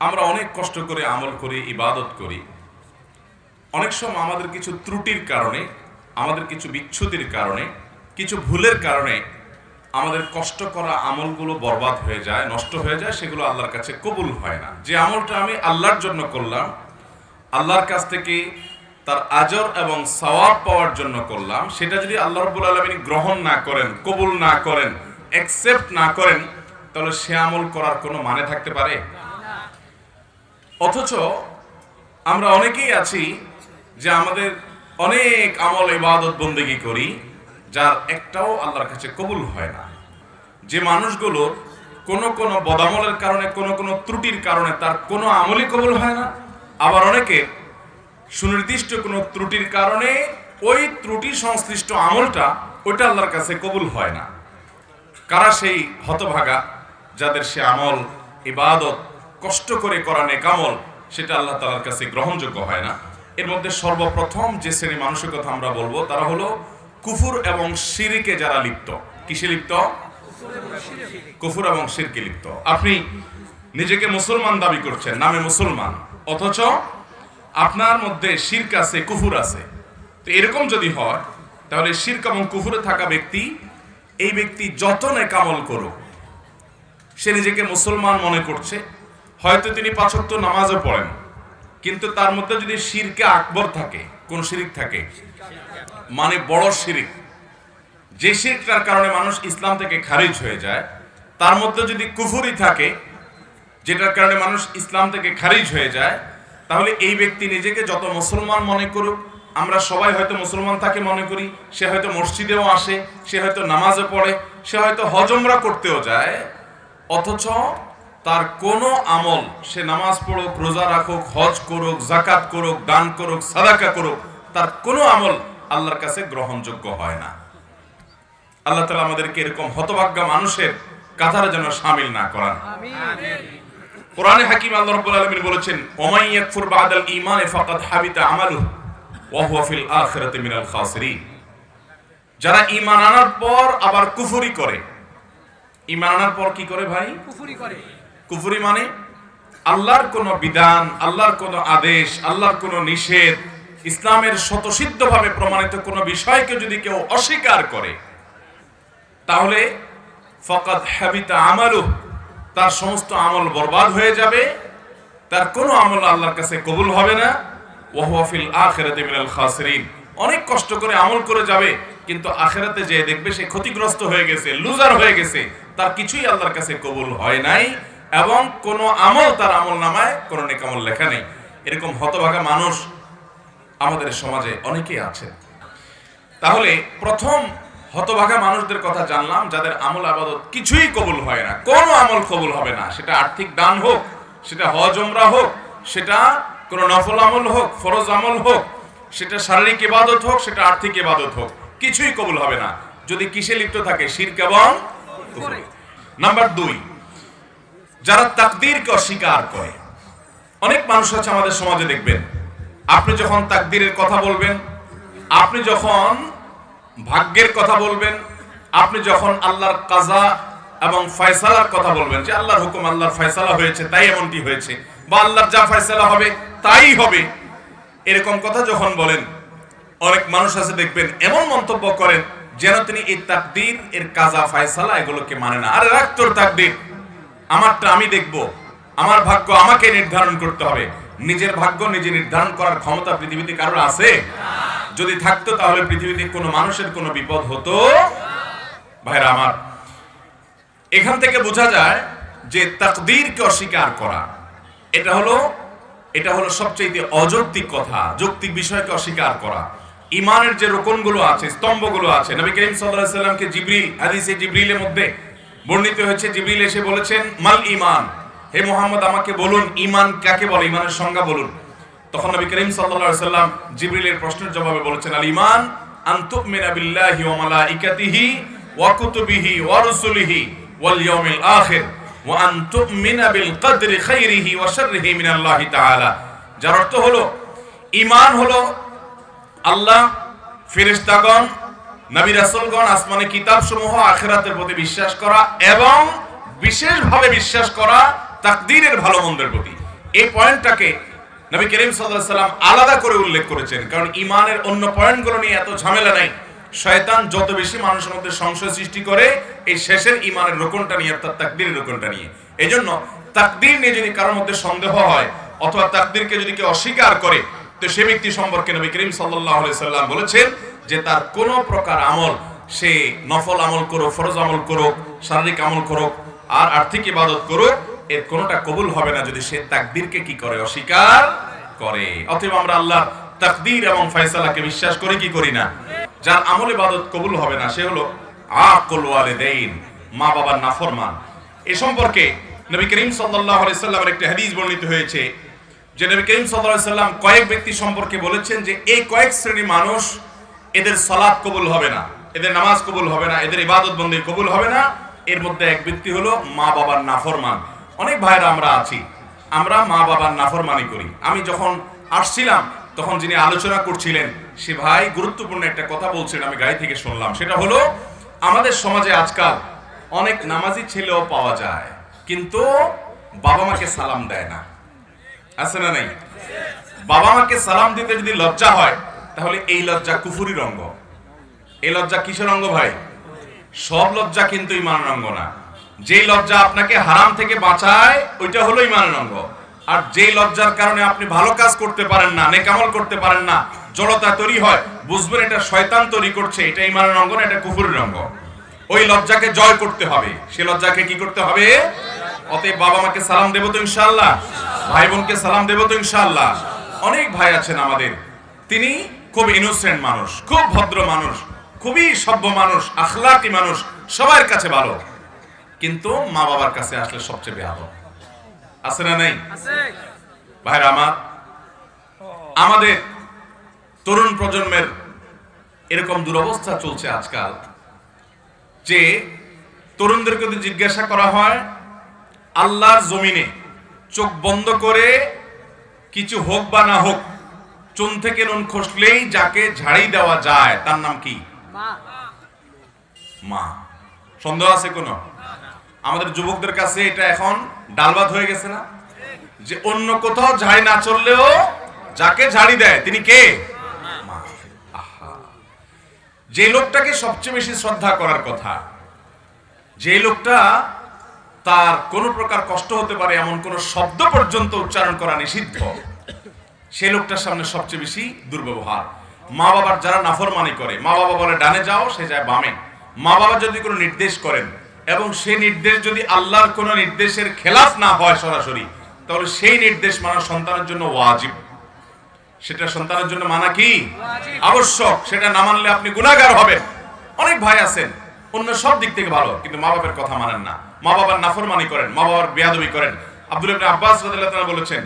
আমরা অনেক কষ্ট করে আমল করি, ইবাদত করি। অনেক সময় আমাদের কিছু ত্রুটির কারণে, আমাদের কিছু বিচ্ছুতির কারণে, কিছু ভুলের কারণে আমাদের কষ্ট করা আমলগুলো বরবাদ হয়ে যায়, নষ্ট হয়ে যায়, সেগুলো আল্লাহর কাছে কবুল হয় না। যে আমলটা আমি আল্লাহর জন্য করলাম, আল্লাহর কাছ থেকে তার আজর এবং সওয়াব পাওয়ার জন্য করলাম, সেটা যদি আল্লাহ রব্বুল আলমিন গ্রহণ না করেন, কবুল না করেন অ্যাকসেপ্ট না করেন, তাহলে সে আমল করার কোনো মানে থাকতে পারে? অথচ আমরা অনেকেই আছি যে আমাদের অনেক আমল ইবাদত বন্দেগি করি, যার একটাও আল্লাহর কাছে কবুল হয় না। যে মানুষগুলো কোনো কোনো বদামলের কারণে, কোনো কোনো ত্রুটির কারণে তার কোনো আমলই কবুল হয় না। আবার অনেকে সুনির্দিষ্ট কোনো ত্রুটির কারণে ওই ত্রুটি সংশ্লিষ্ট আমলটা ওইটা আল্লাহর কাছে কবুল হয় না। কারা সেই হতভাগা যাদের সে আমল, ইবাদত কষ্ট করে করা নেকামল সেটা আল্লাহ তালার কাছে গ্রহণযোগ্য হয় না। এর মধ্যে সর্বপ্রথম যে শ্রেণি মানুষের কথা আমরা বলব, তারা হলো কুফুর এবং শিরিকে যারা লিপ্ত। কিসে লিপ্ত? কুফুর এবং শিরকে লিপ্ত। আপনি নিজেকে মুসলমান দাবি করছেন, নামে মুসলমান, অথচ আপনার মধ্যে শির্ক আছে, কুফুর আছে। তো এরকম যদি হয়, তাহলে শির্ক এবং কুফুরে থাকা ব্যক্তি, এই ব্যক্তি যত নেকামল করুক, সে নিজেকে মুসলমান মনে করছে হয়তো তিনি পাঁচক্ত নামাজও পড়েন। কিন্তু তার মধ্যে যদি শিরকে আকবর থাকে, কোন শিরিক থাকে মানে বড় শিরিক, যে শিরকটার কারণে মানুষ ইসলাম থেকে খারিজ হয়ে যায়, তার মধ্যে যদি কুফুরি থাকে, যেটার কারণে মানুষ ইসলাম থেকে খারিজ হয়ে যায়, তাহলে এই ব্যক্তি নিজেকে যত মুসলমান মনে করুক, আমরা সবাই হয়তো মুসলমান তাকে মনে করি, সে হয়তো মসজিদেও আসে, সে হয়তো নামাজে পড়ে, সে হয়তো হজমরা করতেও যায়, অথচ তার কোনো আমল, সে নামাজ পড়ুক, রোজা রাখুক, হজ করুক জাকাত করুক, দান করুক, সাদাকা করুক, তার কোনো আমল আল্লাহর কাছে গ্রহণযোগ্য হয় না। আল্লাহ তালা আমাদেরকে এরকম হতভাগ্য মানুষের কাতারে যেন সামিল না করান। কোরআনে হাকিম আল্লাহ রাব্বুল আলামিন বলেছেন ওমাই ইয়াকফুর বাদাল ঈমান ফাকাদ হাবিতা আমালু ওয়া হুয়া ফিল আখিরাতি মিনাল খাসিরিন। যারা ঈমান আনার পর আবার কুফরি করে। ঈমান আনার পর কি করে ভাই? কুফুরি করে। কুফরি মানে? আল্লাহর কোন বিধান, আল্লাহর কোন আদেশ, আল্লাহর কোন নিষেধ, ইসলামের স্বতসিদ্ধভাবে প্রমাণিত কোন বিষয়কে যদি কেউ অস্বীকার করে, তাহলে ফকাত হাবিতা আমালু তার সমস্ত আমল বরবাদ হয়ে যাবে, তার কোনো আমল আল্লাহর কাছে কবুল হবে না। ওয়াহুয়াফিল আখিরাতে মিনাল খাসিরিন। অনেক কষ্ট করে আমল করে যাবে, কিন্তু আখেরাতে যে দেখবে সে ক্ষতিগ্রস্ত হয়ে গেছে, লুজার হয়ে গেছে, তার কিছুই আল্লাহর কাছে কবুল হয় নাই। এবং কোন আমল তার আমল নামায়, কোন নেকামল লেখা নেই। এরকম হতভাগা মানুষ আমাদের সমাজে অনেকেই আছে তাহলে প্রথম হতভাগা মানুষদের কথা জানলাম, যাদের আমল আবাদত কিছুই কবুল হয় না। কোনো আমল কবুল হবে না। সেটা আর্থিক দান হোক, সেটা হজ ওমরা হোক, সেটা কোনো নফল আমল হোক, ফরজ আমল হোক, সেটা শারীরিক ইবাদত হোক, সেটা আর্থিক ইবাদত হোক, কিছুই কবুল হবে না। যদি কিসে লিপ্ত থাকে? শিরক এবং নাম্বার দুই যারা তাকদীরকে অস্বীকার করে। অনেক মানুষ আছে আমাদের সমাজে দেখবেন, আপনি যখন তাকদীরের কথা বলবেন, আপনি যখন ভাগ্যের কথা বলবেন, আপনি যখন আল্লাহর কাজা এবং ফয়সালার কথা বলবেন, যে আল্লাহর হুকুম, আল্লাহর ফয়সালা হয়েছে, তাই এমনটি হয়েছে, বা আল্লাহর যা ফয়সালা হবে, তাই হবে, এরকম কথা যখন বলেন, অনেক মানুষ আছে দেখবেন, এমন মন্তব্য করেন, যেন তিনি এই তাকদীর, এর কাজা, ফয়সালা এগুলোকে মানে না। আরে রাখ তোর তাকদীর। আমারটা আমি দেখব। আমার ভাগ্য আমাকে নির্ধারণ করতে হবে। নিজের ভাগ্য নিজে নির্ধারণ করার ক্ষমতা পৃথিবীতে কারোর আছে? যদি থাকতো তাহলে পৃথিবীতে কোনো মানুষের কোনো বিপদ হতো? ভাইরা আমার, এখান থেকে বোঝা যায় যে তাকদীরকে অস্বীকার করা, এটা হলো এটা হলো সবচেয়ে অযৌক্তিক কথা, যৌক্তিক বিষয়কে অস্বীকার করা। ইমানের যে রোকনগুলো আছে, স্তম্ভগুলো আছে, নবী করিম আলাইহি সাল্লামকে জিবরিল, হাদিসে জিবরিলের মধ্যে বর্ণিত হয়েছে, জিবরিল এসে বলেছেন, মাল ইমান হে মোহাম্মদ, আমাকে বলুন ইমান কাকে বলে? ইমানের সংজ্ঞা বলুন। তখন নবী করিম সাল্লাল্লাহু সাল্লাম জিবরিলের প্রশ্নের জবাবে বলেছেন, আল ইমান আন তুমিনা বিল্লাহি ওয়া মালাইকাতিহি ওয়া কুতুবিহি ওয়াল ইয়াউমিল আখির ওয়া আন তুমিনা বিল কদরি খাইরিহি ওয়া শাররিহি মিনাল্লাহি তাআলা। যার অর্থ হলো ইমান হলো আল্লাহ, ফেরেশতাগণ নবী রাসূলগণ আসমানে কিতাব সমূহ আখিরাতের প্রতি বিশ্বাস করা এবং বিশেষভাবে বিশ্বাস করা তাকদীরের ভালো প্রতি। এই পয়েন্টটাকে নবী করিম সাল্লাল্লাহু সাল্লাম আলাদা করে উল্লেখ করেছেন। কারণ ইমানের অন্য পয়েন্টগুলো নিয়ে এত ঝামেলা নাই। শয়তান যত বেশি মানুষের মধ্যে সংশয় সৃষ্টি করে, এই শেষের ইমানের রোকনটা নিয়ে অর্থাৎ তাকদীরের রোকনটা নিয়ে। এই জন্য তাকদীর নিয়ে যদি কারোর মধ্যে সন্দেহ হয়, অথবা তাকদীরকে যদি কেউ অস্বীকার করে, তো সে ব্যক্তি সম্পর্কে নবী করিম সাল্লাল্লাহু আলাইহি সাল্লাম বলেছেন যে তার কোনো প্রকার আমল সে নফল আমল করুক, ফরজ আমল করুক, শারীরিক আমল করুক আর আর্থিক ইবাদত করুক, এর কোনোটা কবুল হবে না যদি সে তাকদীরকে কি করে? অস্বীকার করে। অতএব আমরা আল্লাহ তাকদীর এবং ফয়সালাকে বিশ্বাস করি, কি করি না? যার আমল ইবাদত কবুল হবে না, সে হলো আকুল ওয়ালিদাইন, মা বাবার নাফরমান। এ সম্পর্কে নবী করিম সাল্লাল্লাহু আলাইহি সাল্লামের একটি হাদিস বর্ণিত হয়েছে, যে নবী করিম সাল্লাল্লাহু আলাইহি সাল্লাম কয়েক ব্যক্তি সম্পর্কে বলেছেন যে এই কয়েক শ্রেণি মানুষ এদের সালাত কবুল হবে না, এদের নামাজ কবুল হবে না, এদের ইবাদত বন্দী কবুল হবে না। এর মধ্যে এক ব্যক্তি হলো মা বাবার নাফরমান। অনেক ভাইরা আমরা আছি, আমরা মা বাবার নাফরমানি করি। আমি যখন আসছিলাম, তখন যিনি আলোচনা করছিলেন, সে ভাই গুরুত্বপূর্ণ একটা কথা বলছেন, আমি গাড়ি থেকে শুনলাম। সেটা হলো, আমাদের সমাজে আজকাল অনেক নামাজি ছেলেও পাওয়া যায়, কিন্তু বাবা মাকে সালাম দেয় না। আছে না নাই? বাবা মাকে সালাম দিতে যদি লজ্জা হয় তাহলে এই লজ্জা কুফুরির অঙ্গ এই লজ্জা কিসের অঙ্গ ভাই? সব লজ্জা কিন্তু ইমানের অঙ্গ না। যে লজ্জা আপনাকে হারাম থেকে বাঁচায়, ওইটা হলো ইমানের অঙ্গ আর যে লজ্জার কারণে আপনি ভালো কাজ করতে পারেন না নেকামল করতে পারেন না, জড়তা তৈরি হয়, বুঝবেন এটা শয়তান তৈরি করছে, এটা ইমানের অঙ্গ না, এটা কুফুরের অঙ্গ ওই লজ্জাকে জয় করতে হবে। সে লজ্জাকে কি করতে হবে? অতএব বাবা মাকে সালাম দেবো তো ইনশাআল্লাহ। ভাই বোনকে সালাম দেবো তো ইনশাআল্লাহ। অনেক ভাই আছেন আমাদের। তিনি খুব ইনোসেন্ট মানুষ খুব ভদ্র মানুষ খুবই সভ্য মানুষ আখলাকি মানুষ সবার কাছে ভালো। কিন্তু মা বাবার কাছে আসলে সবচেয়ে বেহাল আছে না নেই? ভাইরা আমার আমাদের তরুণ প্রজন্মের এরকম দুরবস্থা চলছে আজকাল যে তরুণদেরকে যদি জিজ্ঞাসা করা হয় আল্লাহর জমিনে চোখ বন্ধ করে কিছু হোক বা না হোক চুন থেকে নুন খসলেই যাকে ঝাড়ি দেওয়া যায় তার নাম কি? মা। সন্দেহ আছে কোনো? আমাদের যুবকদের কাছে এটা এখন ডালবাত হয়ে গেছে না? যে অন্য কোথাও ঝাড়ি না চললেও যাকে ঝাড়ি দেয় তিনি কে। যে লোকটাকে সবচেয়ে বেশি শ্রদ্ধা করার কথা যে লোকটা তার কোনো প্রকার কষ্ট হতে পারে এমন কোন শব্দ পর্যন্ত উচ্চারণ করা নিষিদ্ধ। সে লোকটার সামনে সবচেয়ে বেশি দুর্ব্যবহার। মা বাবার যারা নাফরমানি করে, মা বাবা বলে, ডানে যাও, সে যায় বামে। মা বাবা যদি কোনো নির্দেশ করেন এবং সেই নির্দেশ যদি আল্লাহর কোনো নির্দেশের খেলাফ না হয় সরাসরি, তাহলে সেই নির্দেশ মানা সন্তানের জন্য ওয়াজিব। সেটা সন্তানের জন্য মানা কি? আবশ্যক। সেটা না মানলে আপনি গুণাগার হবেন। অনেক ভাই আছেন, অন্য সব দিক থেকে ভালো, কিন্তু মা বাবার কথা মানেন না। মা বাবার নাফরমানি করেন, মা বাবার বেয়াদবি করেন। আব্দুল আব্বাস বলেছেন